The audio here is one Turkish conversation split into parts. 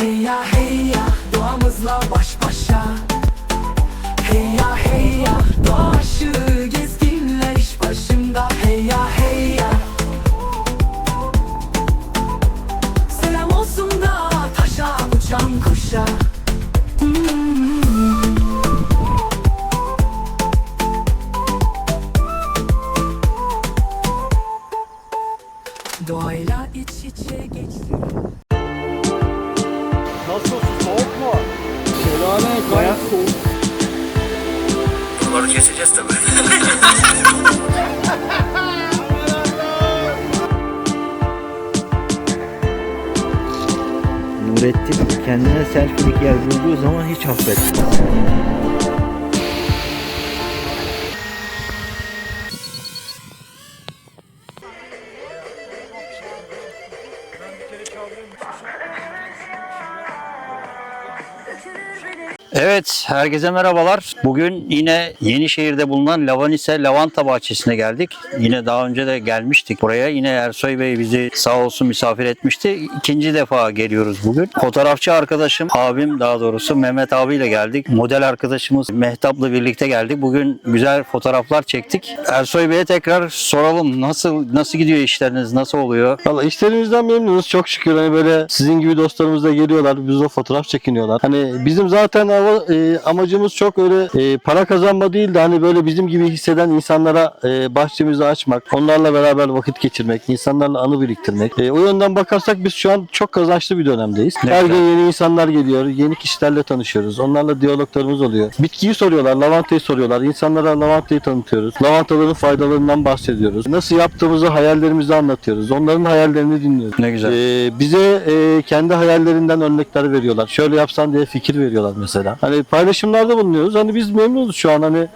Hey ya hey ya doğamızla baş başa. Hey ya hey ya doğa aşığı gezginler iş başında Hey ya hey ya Selam olsun da taşa uçan kuşa Nurettin kendine selfie'lik yer bulduğu zaman hiç affetmez. Evet, herkese merhabalar. Bugün yine Yenişehir'de bulunan Lavanise Lavanta Bahçesi'ne geldik. Yine daha önce de gelmiştik buraya. Yine Ersoy Bey bizi sağ olsun misafir etmişti. İkinci defa geliyoruz bugün. Fotoğrafçı arkadaşım, abim daha doğrusu Mehmet abiyle geldik. Model arkadaşımız Mehtap'la birlikte geldik. Bugün güzel fotoğraflar çektik. Ersoy Bey'e tekrar soralım. Nasıl nasıl gidiyor işleriniz? Nasıl oluyor? Valla işlerimizden memnunuz çok şükür. Hani böyle sizin gibi dostlarımız da geliyorlar. Bizle fotoğraf çekiniyorlar. Hani bizim zaten hava- e, amacımız çok öyle e, para kazanma değil de hani böyle bizim gibi hisseden insanlara e, bahçemizi açmak, onlarla beraber vakit geçirmek, insanlarla anı biriktirmek. E, o yönden bakarsak biz şu an çok kazançlı bir dönemdeyiz. Ne Her güzel. gün yeni insanlar geliyor, yeni kişilerle tanışıyoruz. Onlarla diyaloglarımız oluyor. Bitkiyi soruyorlar, lavantayı soruyorlar. İnsanlara lavantayı tanıtıyoruz. Lavantaların faydalarından bahsediyoruz. Nasıl yaptığımızı, hayallerimizi anlatıyoruz. Onların hayallerini dinliyoruz. Ne güzel. Ee, bize e, kendi hayallerinden örnekler veriyorlar. Şöyle yapsan diye fikir veriyorlar mesela. Hani paylaşımlarda bulunuyoruz. Hani biz memnunuz şu an hani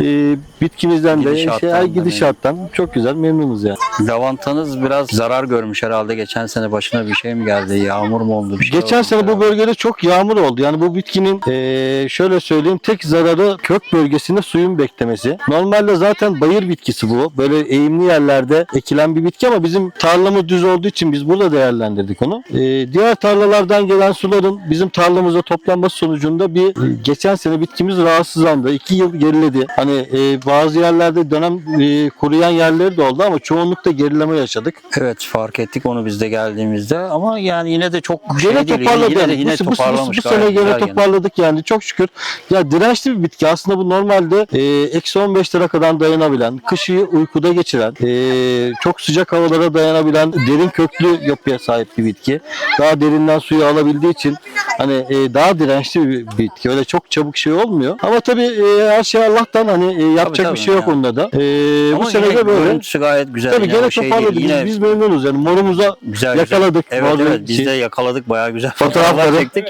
e, bitkimizden de Gidişattan şey, gidişattan çok güzel memnunuz yani. Lavantanız biraz zarar görmüş herhalde. Geçen sene başına bir şey mi geldi? Yağmur mu oldu? Bir şey Geçen sene bu bölgede çok yağmur oldu. Yani bu bitkinin eee, şöyle söyleyeyim tek zararı kök bölgesinde suyun beklemesi. Normalde zaten bayır bitkisi bu. Böyle eğimli yerlerde ekilen bir bitki ama bizim tarlamız düz olduğu için biz burada değerlendirdik onu. Eee, diğer tarlalardan gelen suların bizim tarlamıza toplanması sonucunda bir e, geçen sene bitkimiz rahatsızlandı. İki yıl geriledi. Hani e, bazı yerlerde dönem e, kuruyan yerleri de oldu ama çoğunlukta gerileme yaşadık. Evet fark ettik onu biz de geldiğimizde ama yani yine de çok Gene şey değil. toparladı. Yine de yani. yine bu, bu, bu, bu sene gene gene. toparladık yani çok şükür. Ya dirençli bir bitki aslında bu normalde e, eksi 15 lira kadar dayanabilen, kışı uykuda geçiren, e, çok sıcak havalara dayanabilen, derin köklü yapıya sahip bir bitki. Daha derinden suyu alabildiği için hani e, daha dirençli bir bitki. Öyle çok çabuk şey olmuyor. Ama tabii e, her şey Allah'tan hani e, yapacak tabii bir şey yok yani. onda da. E, Ama bu sene de böyle. görüntüsü gayet güzel. Tabii yine gene şey değil, toparladık. Yine Biz, biz memnunuz yani morumuza güzel yakaladık. Güzel. Evet evet biz de yakaladık bayağı güzel fotoğraflar çektik.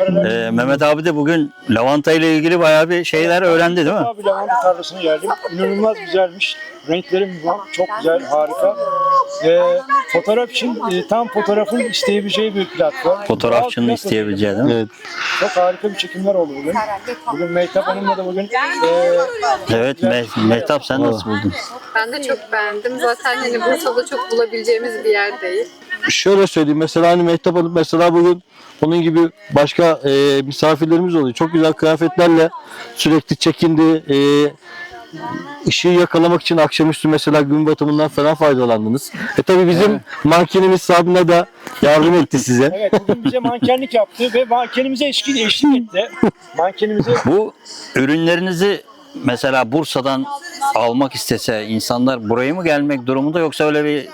Ee, Mehmet abi de bugün lavanta ile ilgili bayağı bir şeyler öğrendi değil mi? Abi lavanta tarlasına geldim. İnanılmaz güzelmiş. Renkleri bu çok güzel, harika. Ee, fotoğraf için e, tam fotoğrafın isteyebileceği bir platform. Fotoğrafçının isteyebileceği değil mi? Evet. Çok harika bir çekimler oldu bugün. Bugün Mehtap Hanım'la da bugün e, Evet Me- Mehtap sen nasıl buldun? Ben de çok beğendim. Zaten hani Bursa'da çok bulabileceğimiz bir yer değil. şöyle söyleyeyim mesela hani Mehtap Hanım mesela bugün onun gibi başka e, misafirlerimiz oluyor. Çok güzel kıyafetlerle sürekli çekindi. E, ışığı yakalamak için akşamüstü mesela gün batımından falan faydalandınız. E tabi bizim mankenimiz Sabine de yardım etti size. evet bugün bize mankenlik yaptı ve mankenimize eşlik, eşlik etti. Mankenimize Bu ürünlerinizi mesela Bursa'dan almak istese insanlar buraya mı gelmek durumunda yoksa öyle bir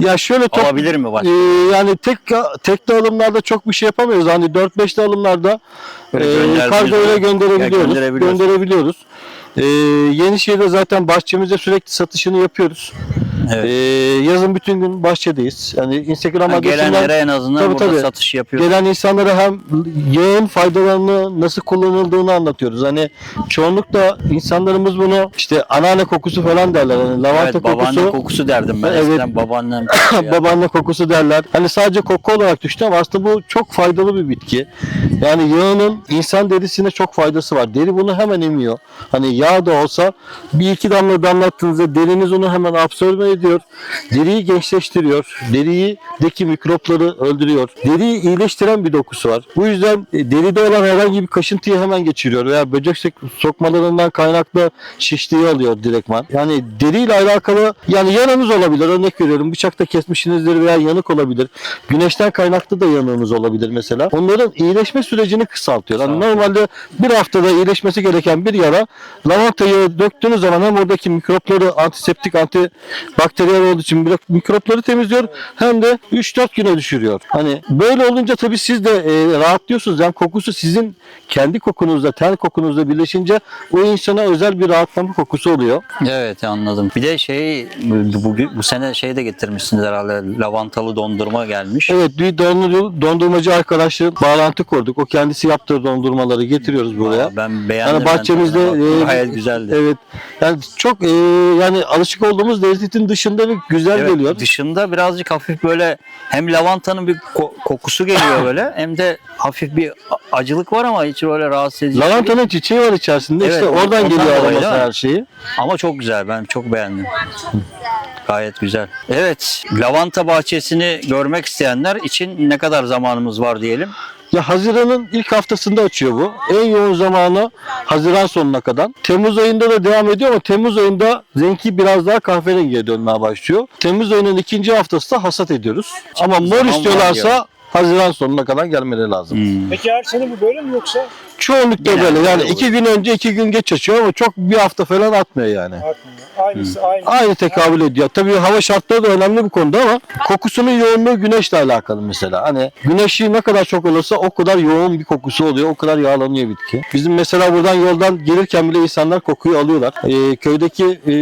Ya şöyle top, alabilir mi başka? e, yani tek tek dağılımlarda çok bir şey yapamıyoruz. Hani 4-5 dağılımlarda Böyle e, kargoyla gönderebiliyoruz. Ya gönderebiliyoruz. gönderebiliyoruz. E, Yenişehir'de zaten bahçemizde sürekli satışını yapıyoruz. Evet. Ee, yazın bütün gün bahçedeyiz. Yani Instagram adresinden gelenlere en azından Tabii, burada tabii. satış yapıyor. gelen insanlara hem yağın faydalarını nasıl kullanıldığını anlatıyoruz. Hani çoğunlukla insanlarımız bunu işte anneanne kokusu falan derler. Hani lavanta Evet babaanne kokusu, kokusu derdim ben Evet. eskiden babaannem. babaanne kokusu derler. Hani sadece koku olarak ama aslında bu çok faydalı bir bitki. Yani yağının insan derisine çok faydası var. Deri bunu hemen emiyor. Hani yağ da olsa bir iki damla damlattığınızda deriniz onu hemen absorbe ediyor. Deriyi gençleştiriyor. Deriyi deki mikropları öldürüyor. Deriyi iyileştiren bir dokusu var. Bu yüzden e, deride olan herhangi bir kaşıntıyı hemen geçiriyor veya böcek sok- sokmalarından kaynaklı şişliği alıyor direktman. Yani deriyle alakalı yani yanınız olabilir. Örnek veriyorum bıçakta kesmişsinizdir veya yanık olabilir. Güneşten kaynaklı da yanığınız olabilir mesela. Onların iyileşme sürecini kısaltıyor. Yani normalde bir haftada iyileşmesi gereken bir yara lavantayı döktüğünüz zaman hem oradaki mikropları antiseptik, antibakteriyel olduğu için mikropları temizliyor hem de 3-4 güne düşürüyor. Hani böyle olunca tabii siz de e, rahatlıyorsunuz. Yani kokusu sizin kendi kokunuzla, ten kokunuzla birleşince o insana özel bir rahatlama kokusu oluyor. Evet anladım. Bir de şey bugün bu sene şey de getirmişsiniz herhalde lavantalı dondurma gelmiş. Evet bir dondur- dondurmacı arkadaşla bağlantı kurduk. O kendisi yaptığı dondurmaları getiriyoruz buraya. Ben beğendim. Yani ben bahçemizde tadına. e, gayet güzeldi. Evet. Yani çok e, yani alışık olduğumuz lezzetin dışında bir güzel Evet, geliyor. Dışında birazcık hafif böyle hem lavantanın bir ko- kokusu geliyor böyle hem de hafif bir acılık var ama hiç öyle rahatsız edici. değil. Lavantanın çiçeği var içerisinde. Evet, işte oradan geliyor aroması değil her şeyi. Ama çok güzel. Ben çok beğendim. Gayet güzel. Evet, lavanta bahçesini görmek isteyenler için ne kadar zamanımız var diyelim? Ya Haziran'ın ilk haftasında açıyor bu. En yoğun zamanı Haziran sonuna kadar. Temmuz ayında da devam ediyor ama Temmuz ayında renki biraz daha kahverengiye dönmeye başlıyor. Temmuz ayının ikinci haftası da hasat ediyoruz. Ama mor istiyorlarsa. Haziran sonuna kadar gelmeleri lazım. Peki her sene bu böyle mi yoksa Çoğunlukla Genelde böyle yani öyle iki gün önce iki gün geç açıyor ama çok bir hafta falan atmıyor yani. artmıyor? Aynısı aynı. Aynı tekabül ediyor. Tabii hava şartları da önemli bu konuda ama kokusunun yoğunluğu güneşle alakalı mesela. Hani güneşi ne kadar çok olursa o kadar yoğun bir kokusu oluyor. O kadar yağlanıyor bitki. Bizim mesela buradan yoldan gelirken bile insanlar kokuyu alıyorlar. Ee, köydeki e,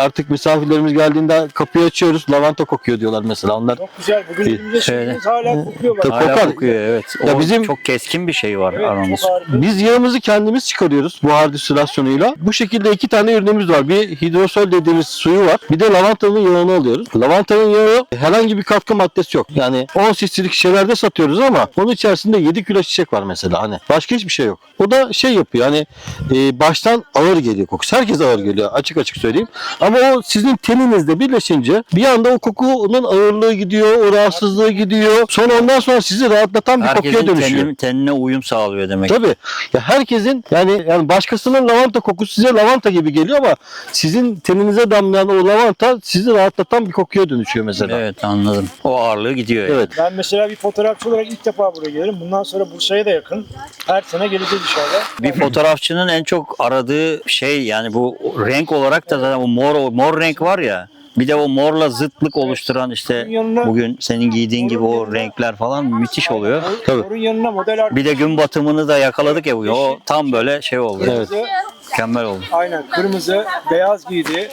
artık misafirlerimiz geldiğinde kapıyı açıyoruz. Lavanta kokuyor diyorlar mesela. Onlar Çok güzel. Bugün Şöyle. çektiğimiz hala kokuyor bak. Hala Kokar. kokuyor evet. Ya O bizim- çok keskin bir şey var Evet, aroması. çok harika. Biz yağımızı kendimiz çıkarıyoruz buhar distülasyonuyla. Bu şekilde iki tane ürünümüz var. Bir hidrosol dediğimiz suyu var. Bir de lavantanın yağını alıyoruz. Lavantanın yağı herhangi bir katkı maddesi yok. Yani 10 cc'lik şişelerde satıyoruz ama onun içerisinde 7 kilo çiçek var mesela. Hani başka hiçbir şey yok. O da şey yapıyor hani e, baştan ağır geliyor kokusu. Herkes ağır geliyor açık açık söyleyeyim. Ama o sizin teninizle birleşince bir anda o kokunun ağırlığı gidiyor, o rahatsızlığı gidiyor. Sonra ondan sonra sizi rahatlatan bir kokuya Herkesin dönüşüyor. tenin- tenine uyum sağlıyor demek. Tabii. Ya herkesin yani yani başkasının lavanta kokusu size lavanta gibi geliyor ama sizin teninize damlayan o lavanta sizi rahatlatan bir kokuya dönüşüyor mesela. Evet anladım. O ağırlığı gidiyor. yani. Evet. Ben mesela bir fotoğrafçı olarak ilk defa buraya gelirim. Bundan sonra Bursa'ya da yakın. Her sene geleceğiz inşallah. Bir fotoğrafçının en çok aradığı şey yani bu renk olarak da zaten o mor mor renk var ya. Bir de o morla zıtlık oluşturan işte bugün senin giydiğin gibi o renkler falan müthiş oluyor. Tabii. Bir de gün batımını da yakaladık ya bugün. O tam böyle şey oldu. Evet. Mükemmel oldu. Aynen kırmızı, beyaz giydi.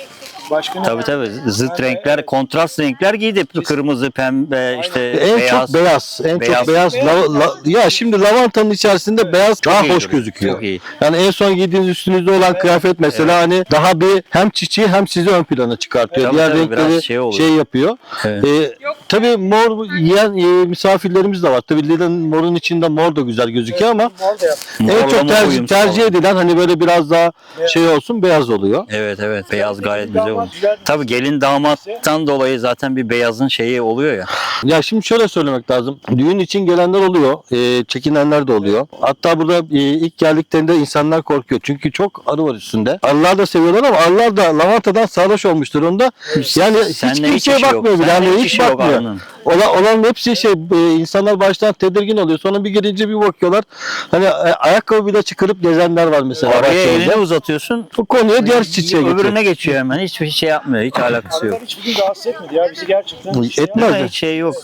Başka ne Tabii zıt Evet, renkler, evet. kontrast renkler giydi. Kırmızı, pembe, işte En beyaz. çok beyaz, en Beyaz. çok beyaz. la- la- ya şimdi lavantanın içerisinde beyaz daha iyi hoş duruyor, gözüküyor. çok iyi. Yani en son giydiğiniz üstünüzde olan kıyafet mesela hani daha bir hem çiçeği hem sizi ön plana çıkartıyor. Tabii, Diğer tabii, biraz renkleri şey şey, oluyor. yapıyor. Evet. Ee, tabii mor yiyen e, misafirlerimiz de var. Tabii Lidl'in morun içinde mor da güzel gözüküyor ama da yap. en çok tercih, uyum tercih sağlıyor. edilen hani böyle biraz daha şey olsun beyaz oluyor. Evet evet beyaz gayet güzel güzel. Tabii gelin damattan dolayı zaten bir beyazın şeyi oluyor ya. Ya şimdi şöyle söylemek lazım. Düğün için gelenler oluyor. e, çekinenler de oluyor. Hatta burada e, ilk geldiklerinde insanlar korkuyor. Çünkü çok arı var üstünde. Arılar da seviyorlar ama arılar da lavantadan sarhoş olmuş durumda. Yani hiç Seninle hiç kimseye yok. bakmıyor bile. Yani hiç hiç yok bakmıyor. Olan, olan hepsi şey e, insanlar baştan tedirgin oluyor. Sonra bir girince bir bakıyorlar. Hani e, ayakkabı bile çıkarıp gezenler var mesela. Bahçemizde. elini uzatıyorsun. Bu konuya diğer çiçeğe geçiyor. Öbürüne geçiyor hemen. Hiçbir şey yapmıyor. Hiç alakası yok. Arılar hiç bugün rahatsız etmedi ya. Bizi gerçekten hiç şey Etmez. yapmadı. Hiç şey yok.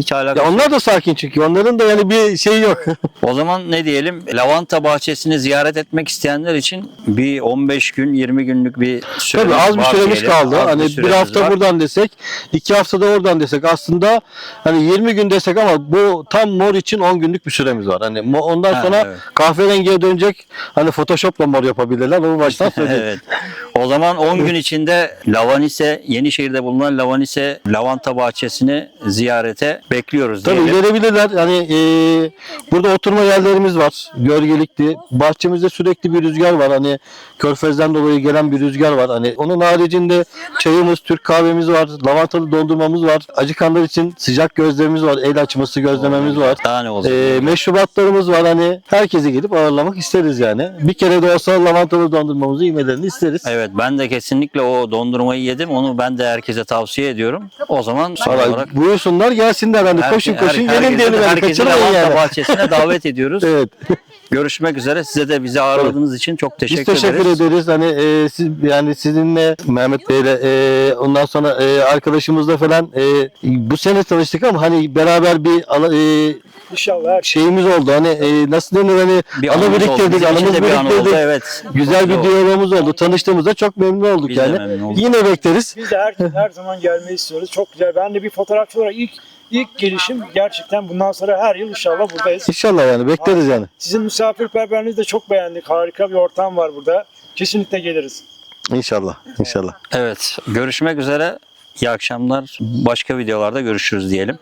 Hiç alakası Ya onlar da sakin çünkü. Onların da yani bir şey yok. O zaman ne diyelim? Lavanta bahçesini ziyaret etmek isteyenler için bir 15 gün 20 günlük bir süremiz Tabii az bir süremiz diyelim. kaldı. Az hani bir süremiz hafta var. buradan desek, iki haftada oradan desek aslında hani 20 gün desek ama bu tam mor için 10 günlük bir süremiz var. Hani ondan Ha, sonra evet. kahverengiye dönecek. Hani Photoshop'la mor yapabilirler. Onu baştan söyleyeyim. evet. O zaman 10 gün içinde Lavanise, Yenişehir'de bulunan Lavanise lavanta bahçesini ziyarete bekliyoruz Tabii diyelim. gelebilirler. Yani e, burada oturma yerlerimiz var. Gölgelikli. Bahçemizde sürekli bir rüzgar var. Hani körfezden dolayı gelen bir rüzgar var. Hani onun haricinde çayımız, Türk kahvemiz var. Lavantalı dondurmamız var. Acıkanlar için sıcak gözlememiz var. El açması gözlememiz var. Daha ne olacak? E, meşrubatlarımız var. Hani herkesi gelip ağırlamak isteriz yani. Bir kere de olsa lavantalı dondurmamızı yemelerini isteriz. Evet ben de kesinlikle o dondurmayı yedim. Onu ben de herkese tavsiye ediyorum. O zaman son olarak buyursunlar gelsinler hani her- koşun her- koşun herkese- gelin diyelim yani herkesi kaçırmayın lavanta yani. bahçesine davet ediyoruz. Evet. Görüşmek üzere. Size de bizi ağırladığınız için çok teşekkür, Biz teşekkür ederiz. ederiz. Hani e, siz yani sizinle Mehmet Bey'le e, ondan sonra e, arkadaşımızla falan e, bu sene tanıştık ama hani beraber bir ala- e, İnşallah her şey şeyimiz oldu. Hani e, nasıl denir hani Bir anı anımız oldu. biriktirdik, Bizim için anımız de bir anı oldu. biriktirdik. Evet. Güzel bir diyalogumuz oldu. Tanıştığımızda çok memnun olduk Biz de yani. memnun olduk. Yine bekleriz. Biz de her, her zaman gelmeyi istiyoruz. Çok güzel. Ben de bir fotoğrafçı olarak ilk ilk gelişim gerçekten bundan sonra her yıl inşallah buradayız. İnşallah yani bekleriz yani. Sizin misafirperverliğinizi de çok beğendik. Harika bir ortam var burada. Kesinlikle geliriz. İnşallah. İnşallah. Evet. Görüşmek üzere. İyi akşamlar. Başka videolarda görüşürüz diyelim.